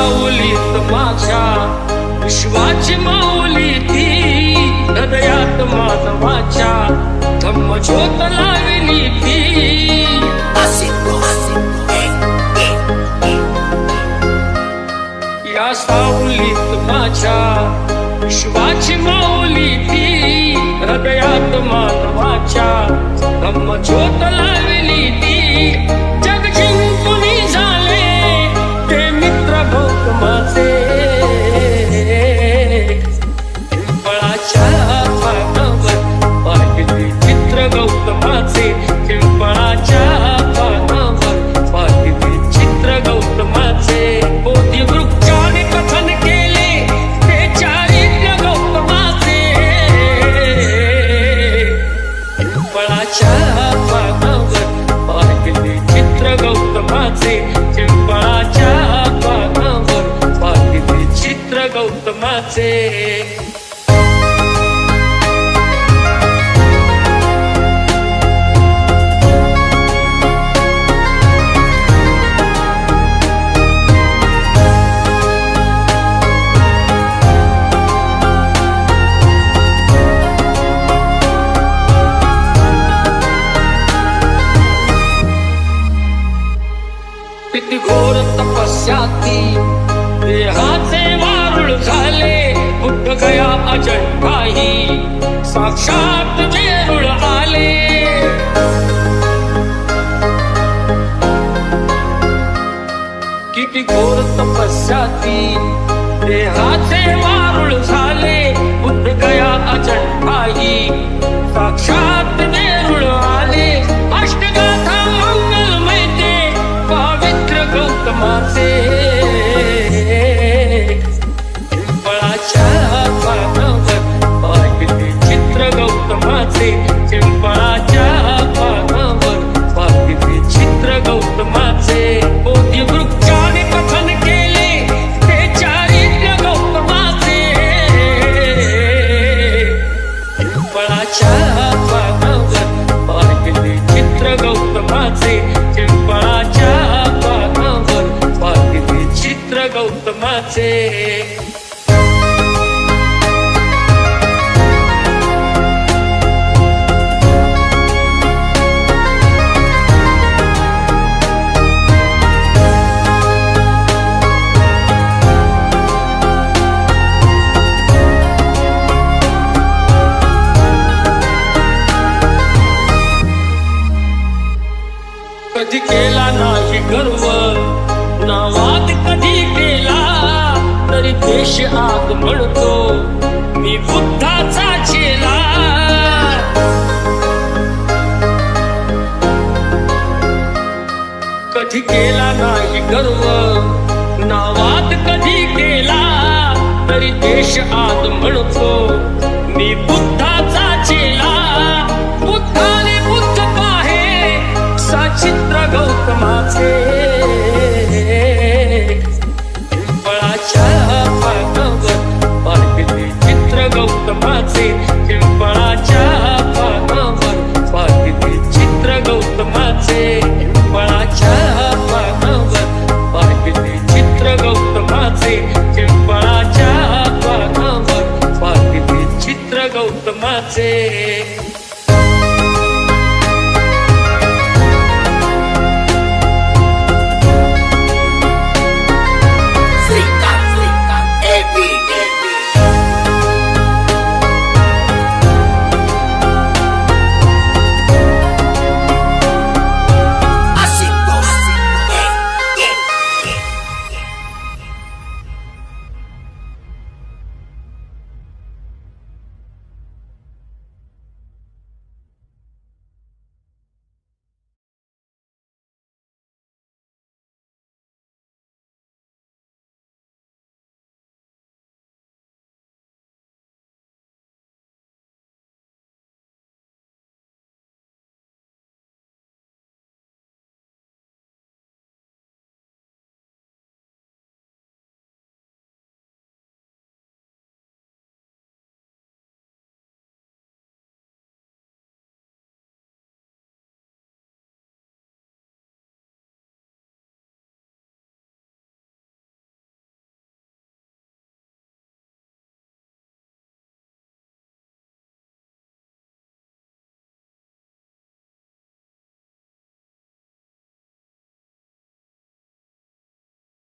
ओलीत माझ्या विश्वाची माऊली ती. हृदयात मानवाच्या धम्म ज्योत लाविली ती. या सावलीत माझ्या विश्वाची माऊली ती. हृदयात मानवाच्या धम्म ज्योत लाविली ती. पाहिली चित्र गौतमाचे किती घोर तपस्याती देहाचे वारुळ झाले गया अजय भाई। साक्षात जेरुळ आले। किती घोर तपस्याती देहाचे वारुळ झाले बुद्ध गया अजंठाही साक्षात देश आग म्हणतो मी बुद्धाचा चेला. कधी केला नाही गर्व नावात कधी केला तरी देश आग म्हणतो गौतमाचे पिंपळाच्या पानावर पाहिली चित्र गौतमाचे. पिंपळाच्या पानावर पाहिली चित्र गौतमाचे.